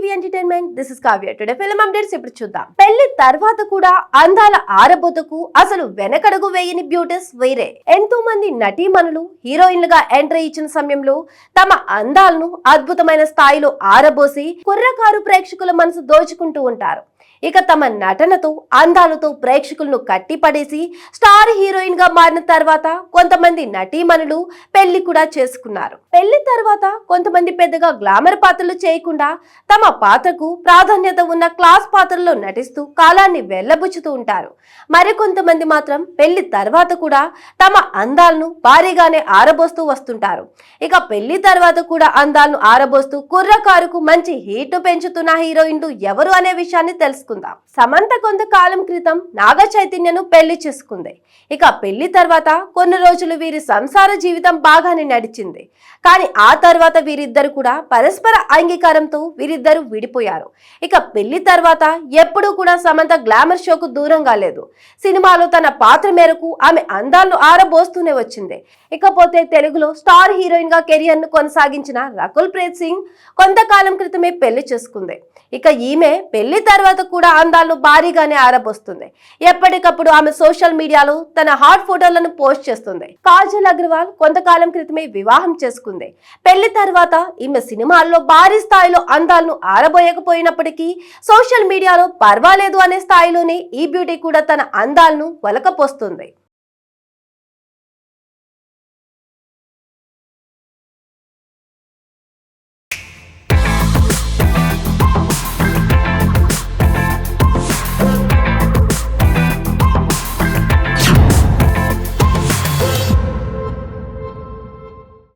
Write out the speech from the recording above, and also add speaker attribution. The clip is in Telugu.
Speaker 1: TV entertainment this is Kavya today film updates ఇప్పుడు చూద్దాం. పెళ్ళి తర్వాత కూడా అందాల ఆరబోతకు అసలు వెనకడుగు వేయని బ్యూటీస్ వేరే. ఎంతో మంది నటీమణులు హీరోయిన్లుగా ఎంట్రీ ఇచ్చిన సమయంలో తమ అందాలను అద్భుతమైన స్థాయిలో ఆరబోసి కుర్రకారు ప్రేక్షకుల మనసు దోచుకుంటూ ఉంటారు. ఇక తమ నటనతో అందాలతో ప్రేక్షకులను కట్టిపడేసి స్టార్ హీరోయిన్గా మారిన తర్వాత కొంతమంది నటీమణులు పెళ్ళి కూడా చేసుకున్నారు. పెళ్ళి తర్వాత కొంతమంది పెద్దగా గ్లామర్ పాత్రలు చేయకుండా తమ పాత్రకు ప్రాధాన్యత ఉన్న క్లాస్ పాత్రలో నటిస్తూ కాలాన్ని వెళ్ళబుచ్చుతూ ఉంటారు. మరికొంతమంది మాత్రం పెళ్ళి తర్వాత కూడా తమ అందాలను భారీగానే ఆరబోస్తూ వస్తుంటారు. ఇక పెళ్ళి తర్వాత కూడా అందాలను ఆరబోస్తూ కుర్రకారుకు మంచి హీట్ పెంచుతున్న హీరోయిన్లు ఎవరు అనే విషయాన్ని తెలుసుకుందాం సమంత కొంతకాలం క్రితం నాగ చైతన్యను పెళ్ళి చేసుకుంది. ఇక పెళ్ళి తర్వాత కొన్ని రోజులు వీరి సంసార జీవితం బాగానే నడిచింది. కానీ ఆ తర్వాత వీరిద్దరు కూడా పరస్పర అంగీకారంతో వీరిద్దరు విడిపోయారు. ఇక పెళ్ళి తర్వాత ఎప్పుడూ కూడా సమంత గ్లామర్ షోకు దూరం కాలేదు సినిమాలో తన పాత్ర మేరకు ఆమె అందాలను ఆరబోస్తూనే వచ్చింది. ఇకపోతే తెలుగులో స్టార్ హీరోయిన్గా కెరియర్ను కొనసాగించిన రకుల్ ప్రీత్ సింగ్ కొంతకాలం క్రితమే పెళ్ళి చేసుకుంది. ఇక ఈమె పెళ్ళి తర్వాత కూడా కూడా అందాలను భారీగానే ఆరబోస్తుంది. ఎప్పటికప్పుడు ఆమె సోషల్ మీడియాలో తన హాట్ ఫోటోలను పోస్ట్ చేస్తుంది. కాజల్ అగర్వాల్ కొంతకాలం క్రితమే వివాహం చేసుకుంది. పెళ్ళి తర్వాత ఈమె సినిమాల్లో భారీ స్థాయిలో అందాలను ఆరబోయకపోయినప్పటికీ సోషల్ మీడియాలో పర్వాలేదు అనే స్థాయిలోనే ఈ బ్యూటీ కూడా తన అందాలను వలకపోస్తుంది.